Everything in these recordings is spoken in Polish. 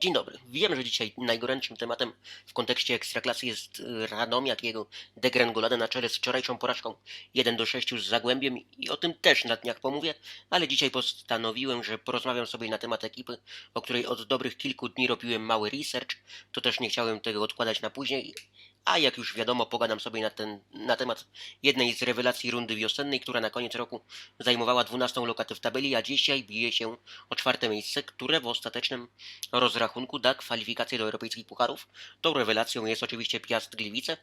Dzień dobry. Wiem, że dzisiaj najgorętszym tematem w kontekście Ekstraklasy jest y, Radomiak i jego degrengolada na czele z wczorajszą porażką 1 do 6 z Zagłębiem i o tym też na dniach pomówię, ale dzisiaj postanowiłem, że porozmawiam sobie na temat ekipy, o której od dobrych kilku dni robiłem mały research, to też nie chciałem tego odkładać na później, a jak już wiadomo, pogadam sobie na, ten, na temat jednej z rewelacji rundy wiosennej, która na koniec roku zajmowała 12 lokatę w tabeli, a dzisiaj bije się o czwarte miejsce, które w ostatecznym rozrachunku da kwalifikację do europejskich pucharów. Tą rewelacją jest oczywiście Piast Gliwice.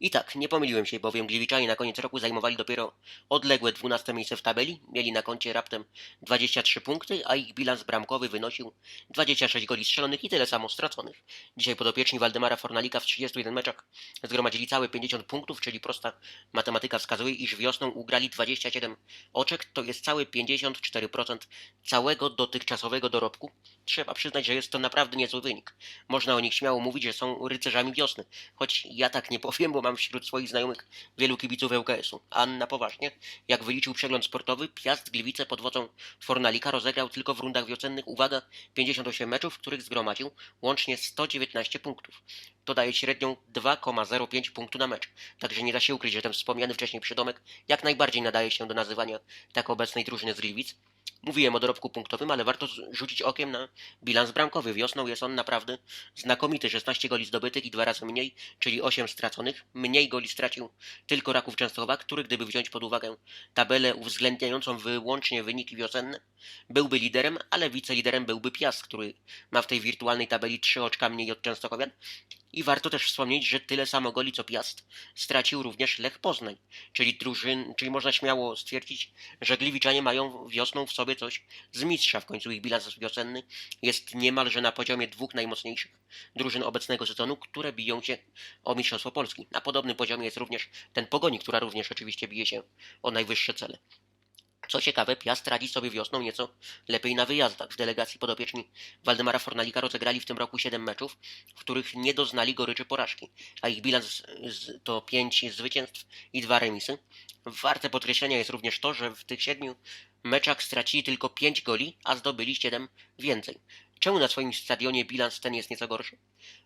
I tak, nie pomyliłem się, bowiem Gliwiczanie na koniec roku zajmowali dopiero odległe 12 miejsce w tabeli, mieli na koncie raptem 23 punkty, a ich bilans bramkowy wynosił 26 goli strzelonych i tyle samo straconych. Dzisiaj podopieczni Waldemara Fornalika w 31 meczach zgromadzili całe 50 punktów, czyli prosta matematyka wskazuje, iż wiosną ugrali 27 oczek, to jest całe 54% całego dotychczasowego dorobku. Trzeba przyznać, że jest to naprawdę niezły wynik. Można o nich śmiało mówić, że są rycerzami wiosny, choć ja tak nie powiem, bo mam wśród swoich znajomych wielu kibiców ŁKS-u. A na poważnie, jak wyliczył przegląd sportowy, Piast Gliwice pod wodzą Fornalika rozegrał tylko w rundach wiosennych, uwaga, 58 meczów, w których zgromadził łącznie 119 punktów. To daje średnią 2,05 punktu na mecz. Także nie da się ukryć, że ten wspomniany wcześniej przydomek jak najbardziej nadaje się do nazywania tak obecnej drużyny z Gliwic. Mówiłem o dorobku punktowym, ale warto rzucić okiem na bilans bramkowy. Wiosną jest on naprawdę znakomity. 16 goli zdobytych i dwa razy mniej, czyli 8 straconych. Mniej goli stracił tylko Raków Częstochowa, który gdyby wziąć pod uwagę tabelę uwzględniającą wyłącznie wyniki wiosenne, byłby liderem, ale wiceliderem byłby Piast, który ma w tej wirtualnej tabeli 3 oczka mniej od Częstochowian. I warto też wspomnieć, że tyle samo goli co Piast stracił również Lech Poznań, czyli drużyn, czyli można śmiało stwierdzić, że Gliwiczanie mają wiosną w sobie coś z mistrza. W końcu ich bilans wiosenny jest niemalże na poziomie dwóch najmocniejszych drużyn obecnego sezonu, które biją się o Mistrzostwo Polski. Na podobnym poziomie jest również ten Pogoni, która również oczywiście bije się o najwyższe cele. Co ciekawe, Piast radzi sobie wiosną nieco lepiej na wyjazdach. W delegacji podopieczni Waldemara Fornalika rozegrali w tym roku 7 meczów, w których nie doznali goryczy porażki, a ich bilans to 5 zwycięstw i 2 remisy. Warte podkreślenia jest również to, że w tych 7 meczach stracili tylko 5 goli, a zdobyli 7 więcej. Czemu na swoim stadionie bilans ten jest nieco gorszy?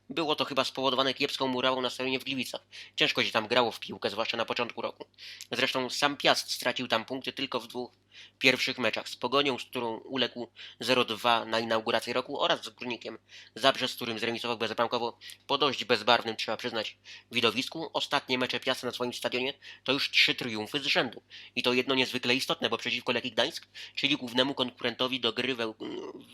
Było to chyba spowodowane kiepską murawą na stadionie w Gliwicach. Ciężko się tam grało w piłkę, zwłaszcza na początku roku. Zresztą sam Piast stracił tam punkty tylko w dwóch pierwszych meczach. Z Pogonią, z którą uległ 0-2 na inaugurację roku oraz z Górnikiem Zabrze, z którym zremisował bezbramkowo po dość bezbarwnym, trzeba przyznać, widowisku. Ostatnie mecze Piasta na swoim stadionie to już trzy triumfy z rzędu. I to jedno niezwykle istotne, bo przeciwko Lechii Gdańsk, czyli głównemu konkurentowi do gry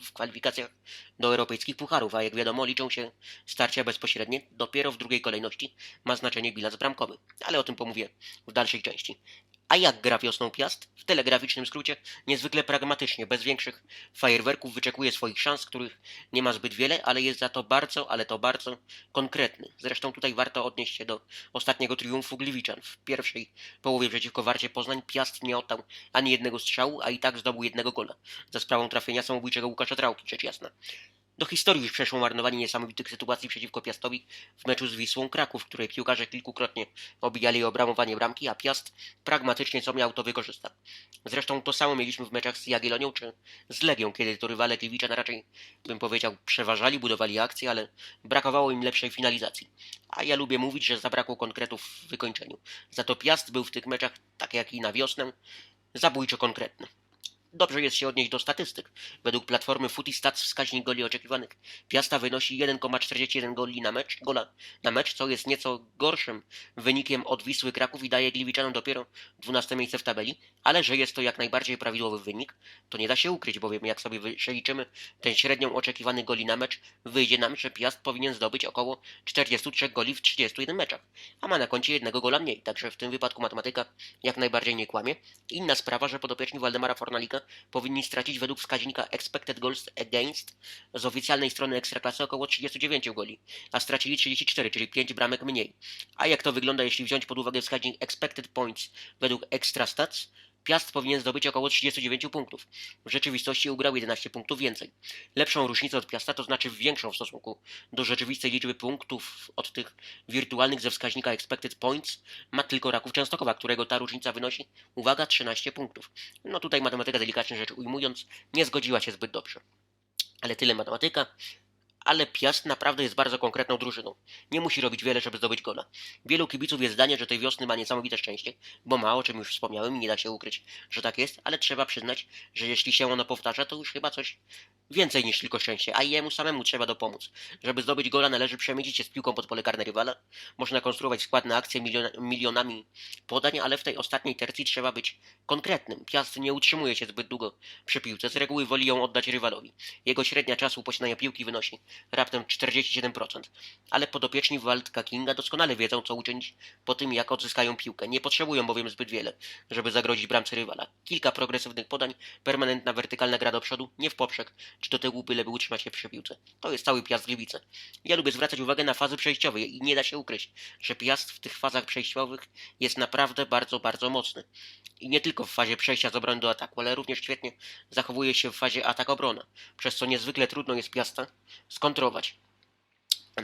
w kwalifikacjach do europejskich pucharów, a jak wiadomo liczą się starcia bezpośrednie. Dopiero w drugiej kolejności ma znaczenie bilans bramkowy. Ale o tym pomówię w dalszej części. A jak gra wiosną Piast? W telegraficznym skrócie niezwykle pragmatycznie, bez większych fajerwerków wyczekuje swoich szans, których nie ma zbyt wiele, ale jest za to bardzo, ale to bardzo konkretny. Zresztą tutaj warto odnieść się do ostatniego triumfu Gliwiczan. W pierwszej połowie przeciwko Warcie Poznań Piast nie oddał ani jednego strzału, a i tak zdobył jednego gola. Za sprawą trafienia samobójczego Łukasza Trałki, rzecz jasna. Do historii już przeszło marnowanie niesamowitych sytuacji przeciwko Piastowi w meczu z Wisłą Kraków, w której piłkarze kilkukrotnie obijali obramowanie bramki, a Piast pragmatycznie co miał to wykorzysta. Zresztą to samo mieliśmy w meczach z Jagiellonią czy z Legią, kiedy to rywale Gliwicza raczej, bym powiedział, przeważali, budowali akcje, ale brakowało im lepszej finalizacji. A ja lubię mówić, że zabrakło konkretów w wykończeniu. Za to Piast był w tych meczach, tak jak i na wiosnę, zabójczo konkretny. Dobrze jest się odnieść do statystyk. Według platformy Footistats wskaźnik goli oczekiwanych Piasta wynosi 1,41 goli na mecz, gola na mecz, co jest nieco gorszym wynikiem od Wisły Kraków i daje Gliwiczanom dopiero 12 miejsce w tabeli, ale że jest to jak najbardziej prawidłowy wynik, to nie da się ukryć, bowiem jak sobie przeliczymy ten średnią oczekiwany goli na mecz, wyjdzie nam, że Piast powinien zdobyć około 43 goli w 31 meczach, a ma na koncie jednego gola mniej, także w tym wypadku matematyka jak najbardziej nie kłamie. Inna sprawa, że podopieczni Waldemara Fornalika powinni stracić według wskaźnika Expected Goals Against z oficjalnej strony Ekstraklasy około 39 goli, a stracili 34, czyli 5 bramek mniej. A jak to wygląda, jeśli wziąć pod uwagę wskaźnik Expected Points według Extra Stats? Piast powinien zdobyć około 39 punktów. W rzeczywistości ugrał 11 punktów więcej. Lepszą różnicę od Piasta, to znaczy większą w stosunku do rzeczywistej liczby punktów od tych wirtualnych ze wskaźnika Expected Points, ma tylko Raków Częstochowa, którego ta różnica wynosi, uwaga, 13 punktów. No tutaj matematyka delikatnie rzecz ujmując, nie zgodziła się zbyt dobrze. Ale tyle matematyka. Ale Piast naprawdę jest bardzo konkretną drużyną. Nie musi robić wiele, żeby zdobyć gola. Wielu kibiców jest zdania, że tej wiosny ma niesamowite szczęście, bo ma, o czym już wspomniałem i nie da się ukryć, że tak jest, ale trzeba przyznać, że jeśli się ono powtarza, to już chyba coś więcej niż tylko szczęście, a jemu samemu trzeba dopomóc. Żeby zdobyć gola należy przemieścić się z piłką pod pole karne rywala. Można konstruować skład na milion, milionami podań, ale w tej ostatniej tercji trzeba być konkretnym. Piast nie utrzymuje się zbyt długo przy piłce, z reguły woli ją oddać rywalowi. Jego średnia czasu posiadania piłki wynosi raptem 47%. Ale podopieczni Waldka Kinga doskonale wiedzą, co uczynić po tym, jak odzyskają piłkę. Nie potrzebują bowiem zbyt wiele, żeby zagrozić bramce rywala. Kilka progresywnych podań, permanentna wertykalna gra do przodu, nie w poprzek, czy do tyłu, byleby utrzymać się przy piłce. To jest cały Piast Gliwice. Ja lubię zwracać uwagę na fazy przejściowe i nie da się ukryć, że Piast w tych fazach przejściowych jest naprawdę bardzo, bardzo mocny. I nie tylko w fazie przejścia z obrony do ataku, ale również świetnie zachowuje się w fazie atak-obrona, przez co niezwykle trudno jest Piasta skontrować.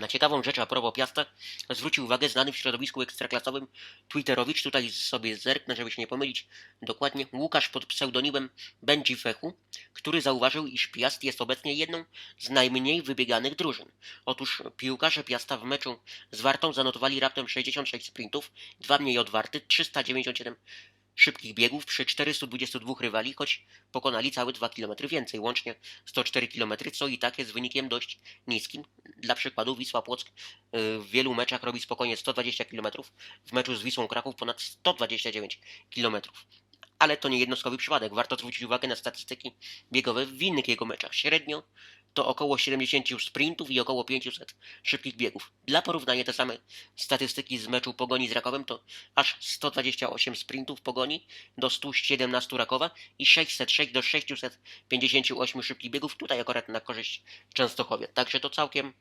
Na ciekawą rzecz a propos Piasta zwrócił uwagę znany w środowisku ekstraklasowym Twitterowicz, tutaj sobie zerknę, żeby się nie pomylić dokładnie, Łukasz pod pseudonimem Benji Fechu, który zauważył, iż Piast jest obecnie jedną z najmniej wybieganych drużyn. Otóż piłkarze Piasta w meczu z Wartą zanotowali raptem 66 sprintów, dwa mniej od Warty, 397 szybkich biegów przy 422 rywali, choć pokonali całe 2 km więcej, łącznie 104 km, co i tak jest wynikiem dość niskim. Dla przykładu Wisła Płock y, w wielu meczach robi spokojnie 120 km, w meczu z Wisłą Kraków ponad 129 km. Ale to nie jednostkowy przypadek. Warto zwrócić uwagę na statystyki biegowe w innych jego meczach. Średnio to około 70 sprintów i około 500 szybkich biegów. Dla porównania te same statystyki z meczu Pogoni z Rakowem to aż 128 sprintów Pogoni do 117 Rakowa i 606 do 658 szybkich biegów, tutaj akurat na korzyść Częstochowie. Także to całkiem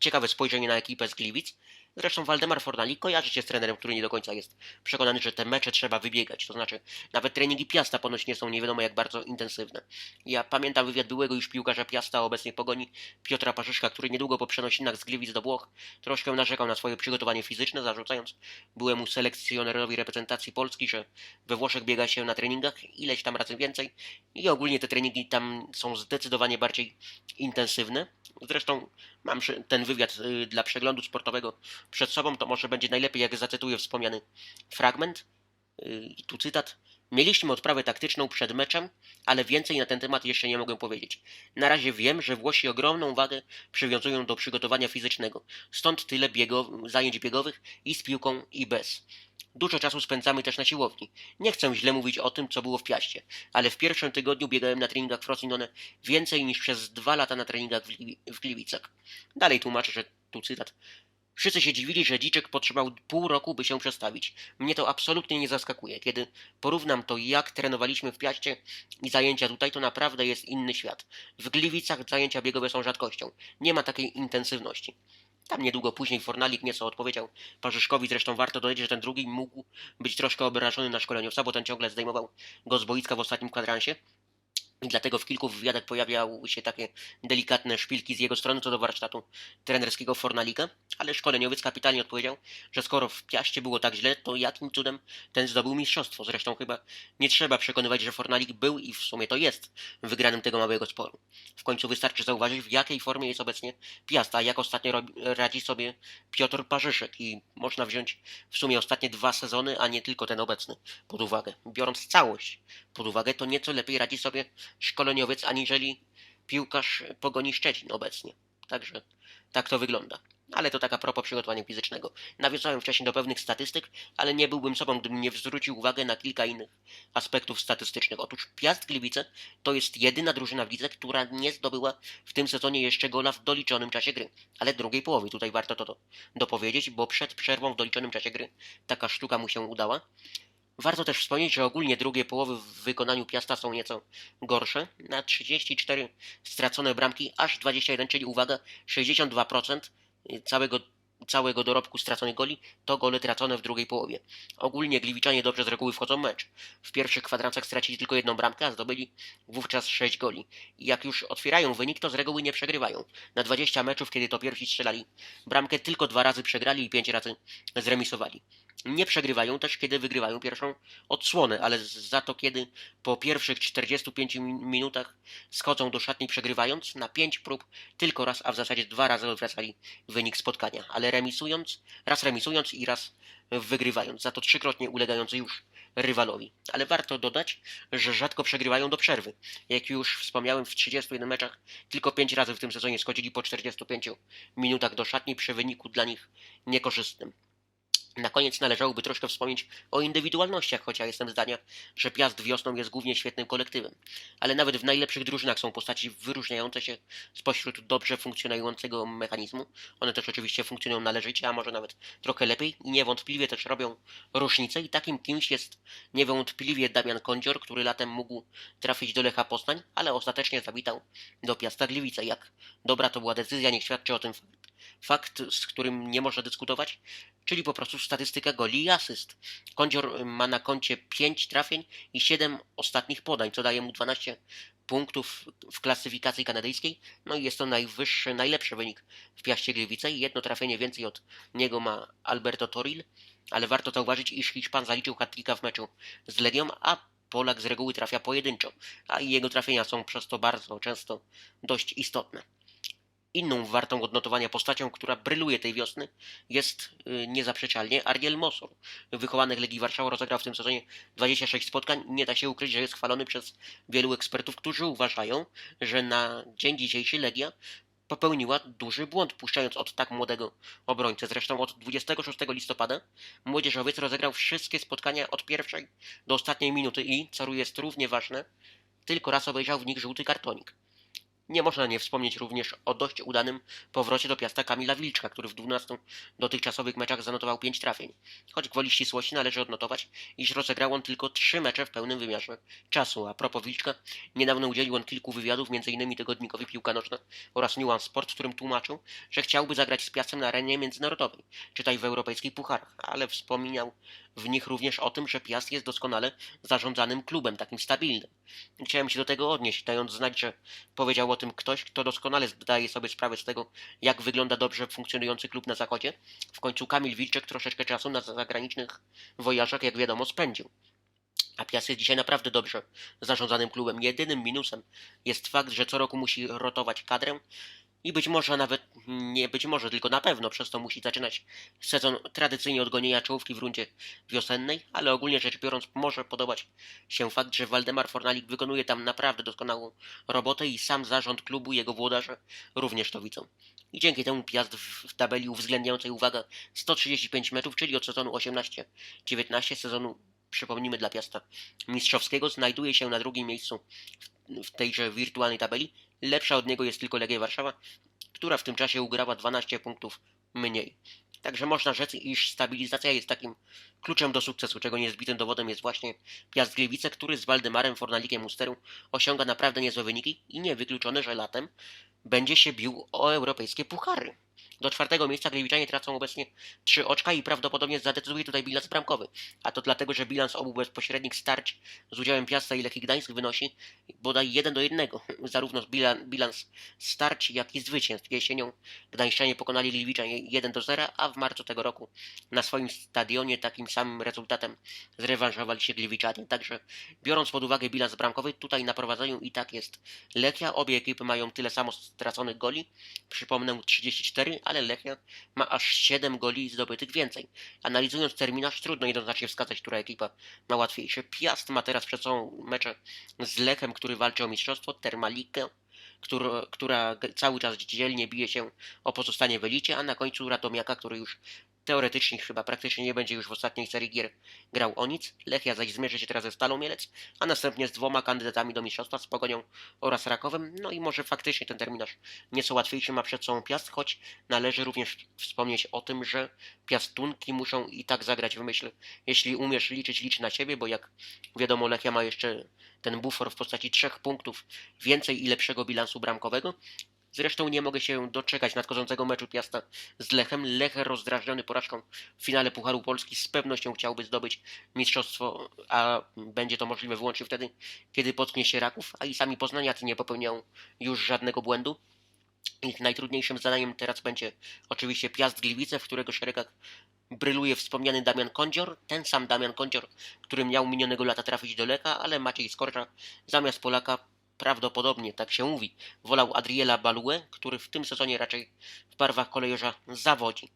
ciekawe spojrzenie na ekipę z Gliwic. Zresztą Waldemar Fornali kojarzy się z trenerem, który nie do końca jest przekonany, że te mecze trzeba wybiegać. To znaczy, nawet treningi Piasta ponoć nie są nie wiadomo jak bardzo intensywne. Ja pamiętam wywiad byłego już piłkarza Piasta, a obecnie Pogoni, Piotra Parzyszka, który niedługo po przenosinach z Gliwic do Włoch troszkę narzekał na swoje przygotowanie fizyczne, zarzucając byłemu selekcjonerowi reprezentacji Polski, że we Włoszech biega się na treningach ileś tam razy więcej i ogólnie te treningi tam są zdecydowanie bardziej intensywne. Zresztą mam ten wywiad y, dla przeglądu sportowego przed sobą, to może będzie najlepiej, jak zacytuję wspomniany fragment. Y, I tu cytat. Mieliśmy odprawę taktyczną przed meczem, ale więcej na ten temat jeszcze nie mogę powiedzieć. Na razie wiem, że Włosi ogromną wagę przywiązują do przygotowania fizycznego, stąd tyle biego, zajęć biegowych i z piłką i bez. Dużo czasu spędzamy też na siłowni. Nie chcę źle mówić o tym, co było w Piaście, ale w pierwszym tygodniu biegałem na treningach w Frosinone więcej niż przez dwa lata na treningach w, Gliwi w Gliwicach. Dalej tłumaczę, że tu cytat. Wszyscy się dziwili, że Dziczek potrzebował pół roku, by się przestawić. Mnie to absolutnie nie zaskakuje. Kiedy porównam to, jak trenowaliśmy w Piaście i zajęcia tutaj, to naprawdę jest inny świat. W Gliwicach zajęcia biegowe są rzadkością. Nie ma takiej intensywności. Tam niedługo później Fornalik nieco odpowiedział Parzyszkowi, zresztą warto dodać, że ten drugi mógł być troszkę obrażony na szkoleniowca, bo ten ciągle zdejmował go z boiska w ostatnim kwadransie. Dlatego w kilku wywiadach pojawiały się takie delikatne szpilki z jego strony co do warsztatu trenerskiego Fornalika, ale szkoleniowiec kapitalnie odpowiedział, że skoro w Piaście było tak źle, to jakim cudem ten zdobył mistrzostwo. Zresztą chyba nie trzeba przekonywać, że Fornalik był i w sumie to jest wygranym tego małego sporu. W końcu wystarczy zauważyć, w jakiej formie jest obecnie Piasta, a jak ostatnio radzi sobie Piotr Parzyszek i można wziąć w sumie ostatnie dwa sezony, a nie tylko ten obecny pod uwagę. Biorąc całość pod uwagę, to nieco lepiej radzi sobie szkoleniowiec aniżeli piłkarz Pogoni Szczecin obecnie. Także tak to wygląda. Ale to taka propos przygotowania fizycznego. Nawiązałem wcześniej do pewnych statystyk, ale nie byłbym sobą, gdybym nie zwrócił uwagę na kilka innych aspektów statystycznych. Otóż Piast Gliwice to jest jedyna drużyna w lidze, która nie zdobyła w tym sezonie jeszcze gola w doliczonym czasie gry. Ale drugiej połowy, tutaj warto to, to dopowiedzieć, bo przed przerwą w doliczonym czasie gry taka sztuka mu się udała. Warto też wspomnieć, że ogólnie drugie połowy w wykonaniu Piasta są nieco gorsze. Na 34 stracone bramki, aż 21, czyli uwaga, 62% całego całego dorobku straconych goli to gole tracone w drugiej połowie. Ogólnie Gliwiczanie dobrze z reguły wchodzą w mecz. W pierwszych kwadransach stracili tylko jedną bramkę, a zdobyli wówczas 6 goli. I jak już otwierają wynik, to z reguły nie przegrywają. Na 20 meczów, kiedy to pierwsi strzelali bramkę, tylko dwa razy przegrali i pięć razy zremisowali. Nie przegrywają też, kiedy wygrywają pierwszą odsłonę, ale za to, kiedy po pierwszych 45 min- minutach schodzą do szatni przegrywając, na 5 prób tylko raz, a w zasadzie dwa razy odwracali wynik spotkania, ale remisując, raz remisując i raz wygrywając, za to trzykrotnie ulegający już rywalowi. Ale warto dodać, że rzadko przegrywają do przerwy. Jak już wspomniałem, w 31 meczach tylko 5 razy w tym sezonie schodzili po 45 minutach do szatni przy wyniku dla nich niekorzystnym. Na koniec należałoby troszkę wspomnieć o indywidualnościach, choć ja jestem zdania, że Piast wiosną jest głównie świetnym kolektywem. Ale nawet w najlepszych drużynach są postaci wyróżniające się spośród dobrze funkcjonującego mechanizmu. One też oczywiście funkcjonują należycie, a może nawet trochę lepiej i niewątpliwie też robią różnicę i takim kimś jest niewątpliwie Damian Kądzior, który latem mógł trafić do Lecha Poznań, ale ostatecznie zawitał do Piasta Gliwice. Jak dobra to była decyzja, niech świadczy o tym fakt, fakt z którym nie można dyskutować, czyli po prostu statystyka goli i asyst. Kądzior ma na koncie 5 trafień i 7 ostatnich podań, co daje mu 12 punktów w klasyfikacji kanadyjskiej. No i jest to najwyższy, najlepszy wynik w Piaście Gliwice jedno trafienie więcej od niego ma Alberto Toril, ale warto zauważyć, iż Hiszpan zaliczył hat w meczu z Legią, a Polak z reguły trafia pojedynczo, a jego trafienia są przez to bardzo często dość istotne. Inną wartą odnotowania postacią, która bryluje tej wiosny, jest y, niezaprzeczalnie Ariel Mosor. Wychowanych Legii Warszawa rozegrał w tym sezonie 26 spotkań. Nie da się ukryć, że jest chwalony przez wielu ekspertów, którzy uważają, że na dzień dzisiejszy Legia popełniła duży błąd, puszczając od tak młodego obrońcę. Zresztą od 26 listopada młodzieżowiec rozegrał wszystkie spotkania od pierwszej do ostatniej minuty i, co jest równie ważne, tylko raz obejrzał w nich żółty kartonik. Nie można nie wspomnieć również o dość udanym powrocie do Piasta Kamila Wilczka, który w 12 dotychczasowych meczach zanotował 5 trafień. Choć gwoli ścisłości należy odnotować, iż rozegrał on tylko 3 mecze w pełnym wymiarze czasu. A propos Wilczka, niedawno udzielił on kilku wywiadów, m.in. tygodnikowi Piłka Nożna oraz Nuance Sport, w którym tłumaczył, że chciałby zagrać z Piastem na arenie międzynarodowej, czytaj w europejskich pucharach, ale wspominał w nich również o tym, że Piast jest doskonale zarządzanym klubem, takim stabilnym. Chciałem się do tego odnieść, dając znać, że powiedział o tym ktoś, kto doskonale zdaje sobie sprawę z tego, jak wygląda dobrze funkcjonujący klub na zachodzie. W końcu Kamil Wilczek troszeczkę czasu na zagranicznych wojażach, jak wiadomo, spędził. A Piast jest dzisiaj naprawdę dobrze zarządzanym klubem. Jedynym minusem jest fakt, że co roku musi rotować kadrę i być może nawet, nie być może, tylko na pewno przez to musi zaczynać sezon tradycyjnie od gonienia czołówki w rundzie wiosennej, ale ogólnie rzecz biorąc może podobać się fakt, że Waldemar Fornalik wykonuje tam naprawdę doskonałą robotę i sam zarząd klubu, jego włodarze również to widzą. I dzięki temu Piast w, tabeli uwzględniającej, uwaga, 135 meczów, czyli od sezonu 18-19 sezonu przypomnijmy dla Piasta mistrzowskiego, znajduje się na drugim miejscu w, tejże wirtualnej tabeli. Lepsza od niego jest tylko Legia Warszawa, która w tym czasie ugrała 12 punktów mniej. Także można rzec, iż stabilizacja jest takim kluczem do sukcesu, czego niezbitym dowodem jest właśnie Piast Gliwice, który z Waldemarem Fornalikiem Usterą osiąga naprawdę niezłe wyniki i niewykluczone, że latem będzie się bił o europejskie puchary. Do czwartego miejsca Gliwiczanie tracą obecnie trzy oczka i prawdopodobnie zadecyduje tutaj bilans bramkowy. A to dlatego, że bilans obu bezpośrednich starć z udziałem Piasta i Lechii Gdańsk wynosi bodaj 1 do 1. Zarówno bilans starć, jak i zwycięstw. Jesienią Gdańszczanie pokonali Gliwicza 1 do 0, a w marcu tego roku na swoim stadionie takim samym rezultatem zrewanżowali się Gliwiczanie. Także biorąc pod uwagę bilans bramkowy, tutaj na prowadzeniu i tak jest Lechia. Obie ekipy mają tyle samo straconych goli. Przypomnę 34, ale Lechia ma aż 7 goli zdobytych więcej. Analizując terminarz, trudno jednoznacznie wskazać, która ekipa ma łatwiejsze. Piast ma teraz przed sobą mecze z Lechem, który walczy o mistrzostwo, Termalikę, która, która cały czas dzielnie bije się o pozostanie w elicie, a na końcu Radomiaka, który już teoretycznie chyba praktycznie nie będzie już w ostatniej serii gier grał o nic. Lechia zaś zmierzy się teraz ze Stalą Mielec, a następnie z dwoma kandydatami do mistrzostwa, z Pogonią oraz Rakowem. No i może faktycznie ten terminarz nieco łatwiejszy ma przed sobą Piast, choć należy również wspomnieć o tym, że Piastunki muszą i tak zagrać w myśl, jeśli umiesz liczyć, licz na siebie, bo jak wiadomo Lechia ma jeszcze ten bufor w postaci trzech punktów więcej i lepszego bilansu bramkowego, Zresztą nie mogę się doczekać nadchodzącego meczu Piasta z Lechem. Lech rozdrażniony porażką w finale Pucharu Polski z pewnością chciałby zdobyć mistrzostwo, a będzie to możliwe wyłącznie wtedy, kiedy potknie się Raków, a i sami poznaniacy nie popełniają już żadnego błędu. Ich najtrudniejszym zadaniem teraz będzie oczywiście Piast Gliwice, w którego szeregach bryluje wspomniany Damian Kondzior, ten sam Damian Kondzior, który miał minionego lata trafić do Leka, ale Maciej Skorcza zamiast Polaka prawdopodobnie, tak się mówi, wolał Adriela Balue, który w tym sezonie raczej w barwach kolejorza zawodzi.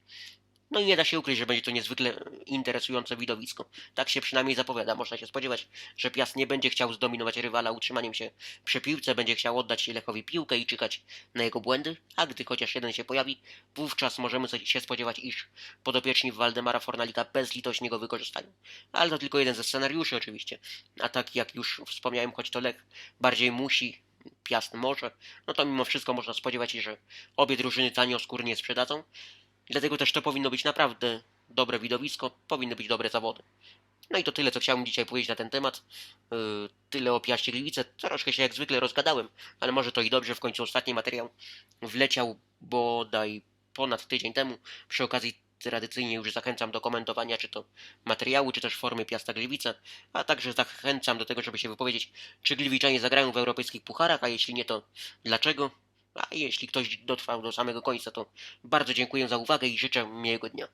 No i nie da się ukryć, że będzie to niezwykle interesujące widowisko. Tak się przynajmniej zapowiada. Można się spodziewać, że Piast nie będzie chciał zdominować rywala utrzymaniem się przy piłce, będzie chciał oddać Lechowi piłkę i czekać na jego błędy, a gdy chociaż jeden się pojawi, wówczas możemy się spodziewać, iż podopieczni Waldemara Fornalika bezlitośnie go wykorzystają. Ale to tylko jeden ze scenariuszy oczywiście. A tak jak już wspomniałem, choć to Lech bardziej musi, Piast może, no to mimo wszystko można spodziewać się, że obie drużyny tanio skórnie sprzedadzą. Dlatego też to powinno być naprawdę dobre widowisko, powinny być dobre zawody. No i to tyle, co chciałem dzisiaj powiedzieć na ten temat. Yy, tyle o Piaście Gliwice. Troszkę się jak zwykle rozgadałem, ale może to i dobrze. W końcu ostatni materiał wleciał bodaj ponad tydzień temu. Przy okazji tradycyjnie już zachęcam do komentowania czy to materiału, czy też formy Piasta Gliwice, a także zachęcam do tego, żeby się wypowiedzieć, czy Gliwiczanie zagrają w europejskich pucharach, a jeśli nie, to dlaczego? A jeśli ktoś dotrwał do samego końca, to bardzo dziękuję za uwagę i życzę miłego dnia.